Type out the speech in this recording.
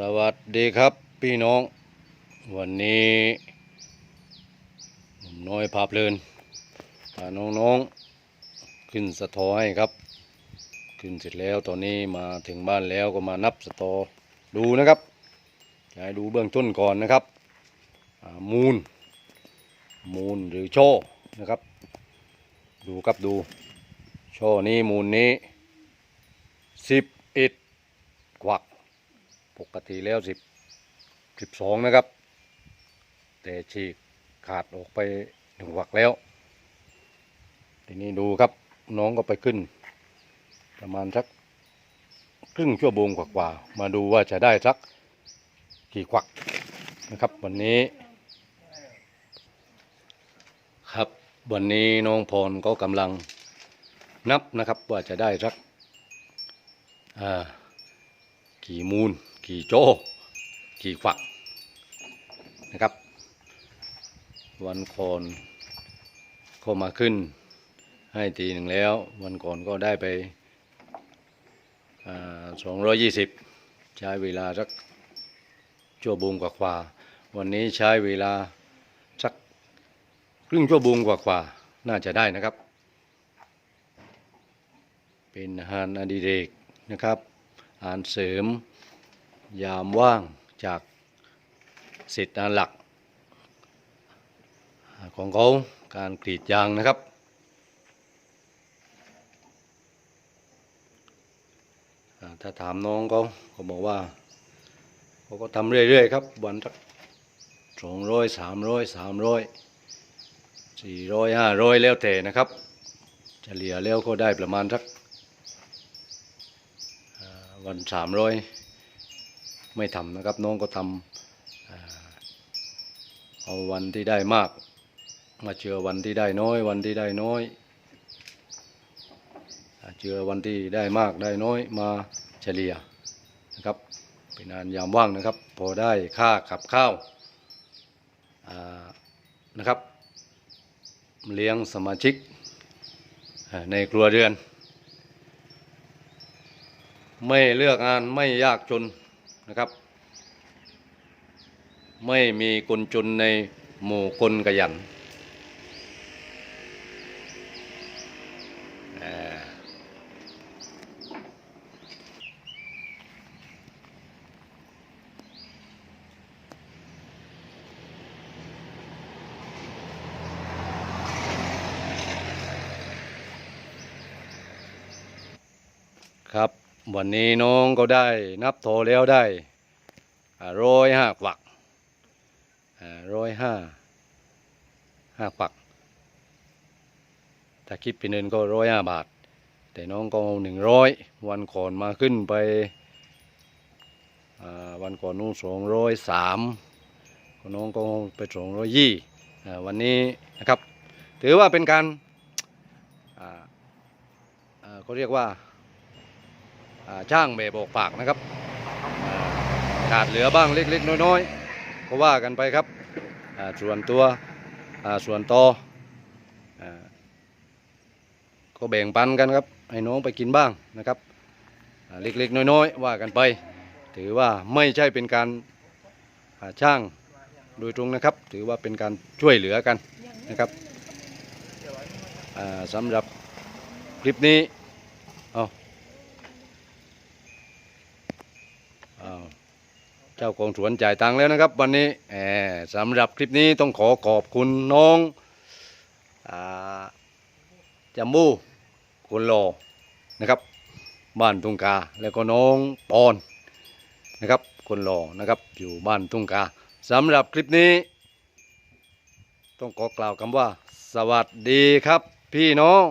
สวัสดีครับพี่น้อง วันนี้หนุ่มน้อยพาเพลินพาน้องๆขึ้นสะทอให้ครับ ขึ้นเสร็จแล้วตอนนี้มาถึงบ้านแล้วก็มานับสะตอดูนะครับจะให้ดูเบื้องต้นก่อนนะครับมูล มูลหรือโชนะครับ ดูครับดูโชนี้มูลนี้สิบเอ็ด ปกติแล้วสิบสิบสองนะครับ แต่ฉีกขาดออกไปหนึ่งวักแล้ว ทีนี้ดูครับน้องก็ไปขึ้น ประมาณสักครึ่งชั่วโมงกว่าๆมาดูว่าจะได้สักกี่ควักนะครับ วันนี้ ครับวันนี้น้องพรก็กำลังนับนะครับว่าจะได้สักอ่า กี่มูลกี่โจ้กี่ฝักนะครับ วันก่อนก็มาขึ้นให้ทีหนึ่งแล้ว วันก่อนก็ได้ไปสองร้อยยี่สิบใช้เวลาสักชั่วโมงกว่าๆวันนี้ใช้เวลาสักครึ่งชั่วโมงกว่าๆน่าจะได้นะครับ เป็นอาหารอดิเรกนะครับาหารเสริม ยามว่างจากสิทธิ์อันหลัก ของเขาการกรีดยางนะครับถ้าถามน้องเขาเขาบอกว่าเขาก็ทำเรื่อยๆครับวันสักสองร้อยสามร้อยสามร้อยสี่ร้อยห้าร้อยแล้วแต่นะครับ เฉลี่ยแล้วก็ได้ประมาณสัก วันสามร้อยไม่ทำนะครับน้องก็ทำเอาวันที่ได้มาก มาเจอวันที่ได้น้อย วันที่ได้น้อยเจอวันที่ได้มากได้น้อยมาเฉลี่ยนะครับเป็นงานยามว่างนะครับ พอได้ค่าขับข้าวนะครับ เลี้ยงสมาชิกในครัวเรือน ไม่เลือกงานไม่ยากจนนะครับ ไม่มีคนจนในหมู่คนขยันครับ วันนี้น้องก็ได้นับโทรแล้วได้ร้อยห้าฝักร้อยห้าห้าฝัก ถ้าคิดเป็นเงินก็ร้อยห้าบาท แต่น้องก็หนึ่งร้อยวันก่อนมาขึ้นไปวันก่อนนู้นสองร้อยสามน้องก็ไปสองร้อยยี่วันนี้นะครับ ถือว่าเป็นการเขาเรียกว่า ช่างแบบบอกปากนะครับขาดเหลือบ้างเล็กๆ น้อยๆ ก็ว่ากันไปครับส่วนตัวส่วนต่อก็แบ่งปันกันครับให้น้องไปกินบ้างนะครับเล็กๆ น้อยๆ ว่ากันไป ถือว่าไม่ใช่เป็นการช่างโดยตรงนะครับ ถือว่าเป็นการช่วยเหลือกันนะครับสำหรับคลิปนี้เอา อ้าว เจ้าของสวนจ่ายตังค์แล้วนะครับ วันนี้สำหรับคลิปนี้ต้องขอขอบคุณน้องอาจัมบูคุณโลนะครับ บ้านทุ่งกา แล้วก็น้องปอนนะครับคนหล่อนะครับอยู่บ้านทุ่งกาสำหรับคลิปนี้ ต้องขอกล่าวคำว่า สวัสดีครับพี่น้อง